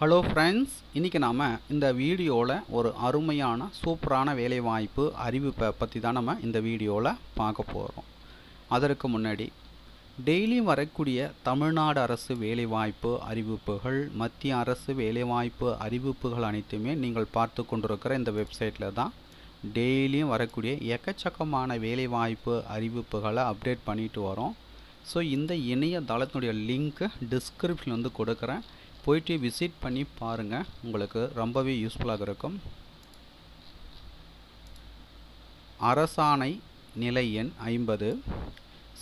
Hello friends இன்றைக்கி நாம் இந்த வீடியோவில் ஒரு அருமையான சூப்பரான வேலைவாய்ப்பு அறிவிப்பை பற்றி தான் நம்ம இந்த வீடியோவில் பார்க்க போகிறோம் அதற்கு முன்னாடி டெய்லியும் வரக்கூடிய தமிழ்நாடு அரசு வேலைவாய்ப்பு அறிவிப்புகள் மத்திய அரசு வேலைவாய்ப்பு அறிவிப்புகள் அனைத்துமே நீங்கள் பார்த்து கொண்டிருக்கிற இந்த வெப்சைட்டில் தான் டெய்லியும் வரக்கூடிய எக்கச்சக்கமான வேலைவாய்ப்பு அறிவிப்புகளை அப்டேட் பண்ணிட்டு வரோம். ஸோ இந்த இணையதளத்தினுடைய லிங்க்கு டிஸ்கிரிப்ஷன் வந்து கொடுக்குறேன். போயிட்டு விசிட் பண்ணி பாருங்கள் உங்களுக்கு ரொம்பவே யூஸ்ஃபுல்லாக இருக்கும். அரசாணை நிலை எண் ஐம்பது.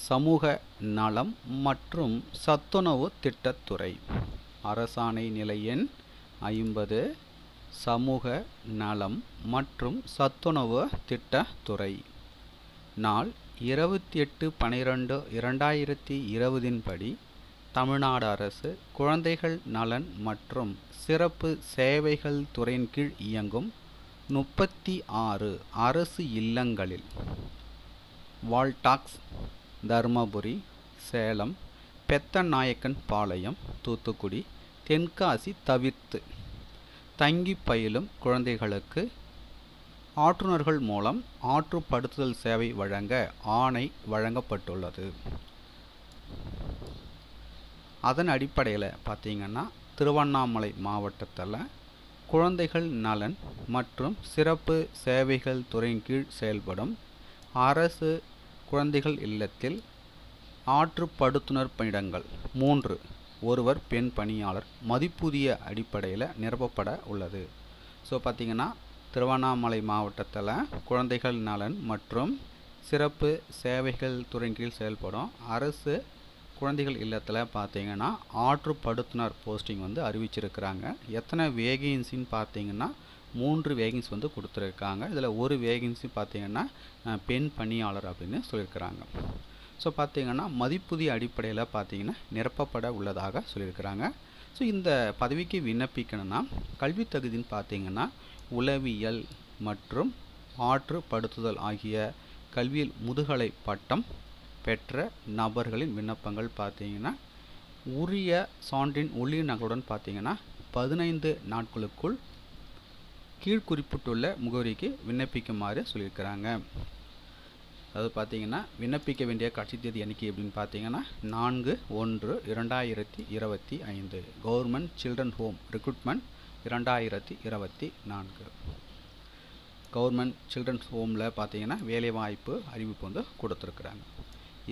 சமூக நலம் மற்றும் சத்துணவு திட்டத்துறை. அரசாணை நிலை எண் ஐம்பது. சமூக நலம் மற்றும் சத்துணவு திட்டத்துறை. நாள் இருபத்தி எட்டு பனிரெண்டு இரண்டாயிரத்தி இருபதின் படி தமிழ்நாடு அரசு குழந்தைகள் நலன் மற்றும் சிறப்பு சேவைகள் துறையின் கீழ் இயங்கும் முப்பத்தி ஆறு அரசு இல்லங்களில் வால்டாக்ஸ் தருமபுரி சேலம் பெத்தநாயக்கன் பாளையம் தூத்துக்குடி தென்காசி தவிர்த்து தங்கி பயிலும் குழந்தைகளுக்கு ஆற்றுநர்கள் மூலம் ஆற்றுப்படுத்துதல் சேவை வழங்க ஆணை வழங்கப்பட்டுள்ளது. அதன் அடிப்படையில் பார்த்தீங்கன்னா திருவண்ணாமலை மாவட்டத்தில் குழந்தைகள் நலன் மற்றும் சிறப்பு சேவைகள் துறையின் கீழ் செயல்படும் அரசு குழந்தைகள் இல்லத்தில் ஆற்றுப்படுத்துனர் பணியிடங்கள் மூன்று. ஒருவர் பெண் பணியாளர் மதிப்புதிய அடிப்படையில் நிரப்பப்பட உள்ளது. ஸோ பார்த்திங்கன்னா திருவண்ணாமலை மாவட்டத்தில் குழந்தைகள் நலன் மற்றும் சிறப்பு சேவைகள் துறையின் கீழ் செயல்படும் அரசு குழந்தைகள் இல்லத்தில் பார்த்தீங்கன்னா ஆற்றுப்படுத்துனர் போஸ்டிங் வந்து அறிவிச்சிருக்கிறாங்க. எத்தனை வேகன்சின்னு பார்த்தீங்கன்னா மூன்று வேகன்சி வந்து கொடுத்துருக்காங்க. இதில் ஒரு வேகன்சி பார்த்தீங்கன்னா பெண் பணியாளர் அப்படின்னு சொல்லியிருக்கிறாங்க. ஸோ பார்த்தீங்கன்னா மதிப்புதிய அடிப்படையில் பார்த்தீங்கன்னா நிரப்பப்பட உள்ளதாக சொல்லியிருக்கிறாங்க. ஸோ இந்த பதவிக்கு விண்ணப்பிக்கணும்னா கல்வி தகுதின்னு பார்த்தீங்கன்னா உளவியல் மற்றும் ஆற்றுப்படுத்துதல் ஆகிய கல்வியில் முதுகலை பட்டம் பெற்ற நபர்களின் விண்ணப்பங்கள் பார்த்தீங்கன்னா உரிய சான்றின் ஒளி நகலுடன் பார்த்தீங்கன்னா பதினைந்து நாட்களுக்குள் கீழ்குறிப்பிட்டுள்ள முகவரிக்கு விண்ணப்பிக்குமாறு சொல்லியிருக்கிறாங்க. அதாவது பார்த்தீங்கன்னா விண்ணப்பிக்க வேண்டிய கட்சி தேதி எண்ணிக்கை அப்படின்னு பார்த்தீங்கன்னா நான்கு ஒன்று இரண்டாயிரத்தி இருபத்தி ஐந்து. கவர்மெண்ட் சில்ட்ரன் ஹோம் ரெக்ரூட்மெண்ட் இரண்டாயிரத்தி இருபத்தி நான்கு. கவர்மெண்ட் சில்ட்ரன்ஸ் ஹோமில் பார்த்தீங்கன்னா வேலைவாய்ப்பு அறிவிப்பு வந்து கொடுத்துருக்குறாங்க.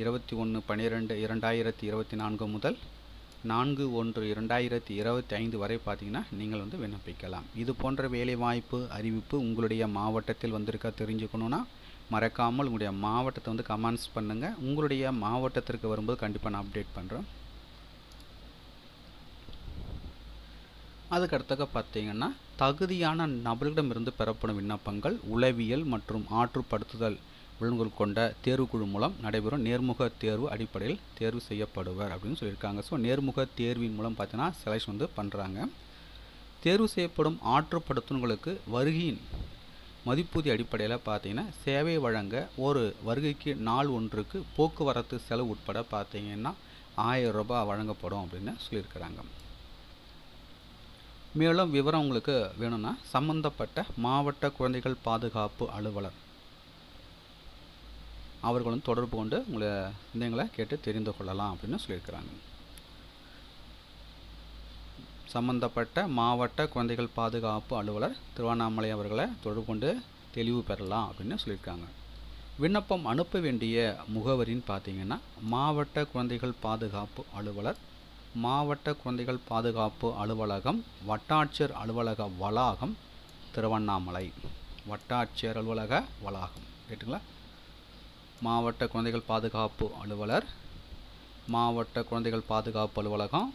இருபத்தி ஒன்று பன்னிரெண்டு இரண்டாயிரத்தி இருபத்தி நான்கு முதல் நான்கு ஒன்று இரண்டாயிரத்தி இருபத்தி ஐந்து வரை பார்த்தீங்கன்னா நீங்கள் வந்து விண்ணப்பிக்கலாம். இது போன்ற வேலைவாய்ப்பு அறிவிப்பு உங்களுடைய மாவட்டத்தில் வந்திருக்கா தெரிஞ்சுக்கணுன்னா மறக்காமல் உங்களுடைய மாவட்டத்தை வந்து கமெண்ட்ஸ் பண்ணுங்கள் உங்களுடைய மாவட்டத்திற்கு வரும்போது கண்டிப்பாக நான் அப்டேட் பண்ணுறேன் அதுக்கடுத்தக்க பார்த்தீங்கன்னா தகுதியான நபர்களிடமிருந்து பெறப்படும் விண்ணப்பங்கள் உளவியல் மற்றும் ஆற்றுப்படுத்துதல். விலங்குகள் கொண்ட தேர்வுக்குழு மூலம் நடைபெறும் நேர்முக தேர்வு அடிப்படையில் தேர்வு செய்யப்படுவர் அப்படின்னு சொல்லியிருக்காங்க. ஸோ நேர்முக தேர்வின் மூலம் பார்த்தீங்கன்னா செலக்ஷன் வந்து பண்ணுறாங்க தேர்வு செய்யப்படும் ஆற்றுப்படுத்தல்களுக்கு வருகையின் மதிப்பூதி அடிப்படையில் பார்த்தீங்கன்னா சேவை வழங்க ஒரு வருகைக்கு நாள் ஒன்றுக்கு போக்குவரத்து செலவு உட்பட பார்த்தீங்கன்னா ஆயிரம் ரூபாய் வழங்கப்படும் அப்படின்னு சொல்லியிருக்கிறாங்க. மேலும் விவரம் உங்களுக்கு வேணும்னா சம்பந்தப்பட்ட மாவட்ட குழந்தைகள் பாதுகாப்பு அலுவலர் அவர்களும் தொடர்பு கொண்டு உங்களை சந்தேகங்களை கேட்டு தெரிந்து கொள்ளலாம் அப்படின்னு சொல்லியிருக்கிறாங்க. சம்பந்தப்பட்ட மாவட்ட குழந்தைகள் பாதுகாப்பு அலுவலர் திருவண்ணாமலை அவர்களை தொடர்பு கொண்டு தெளிவு பெறலாம் அப்படின்னு சொல்லியிருக்காங்க. விண்ணப்பம் அனுப்ப வேண்டிய முகவரின்னு பார்த்தீங்கன்னா மாவட்ட குழந்தைகள் பாதுகாப்பு அலுவலர் மாவட்ட குழந்தைகள் பாதுகாப்பு அலுவலகம் வட்டாட்சியர் அலுவலக வளாகம் திருவண்ணாமலை. வட்டாட்சியர் அலுவலக வளாகம். கேட்டுங்களா? மாவட்ட குழந்தைகள் பாதுகாப்பு அலுவலர் மாவட்ட குழந்தைகள் பாதுகாப்பு அலுவலகம்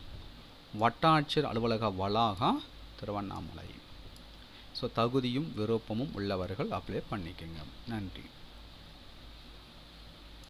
வட்டாட்சியர் அலுவலக வளாகம் திருவண்ணாமலை. ஸோ தகுதியும் விருப்பமும் உள்ளவர்கள் அப்ளை பண்ணிக்கோங்க. நன்றி.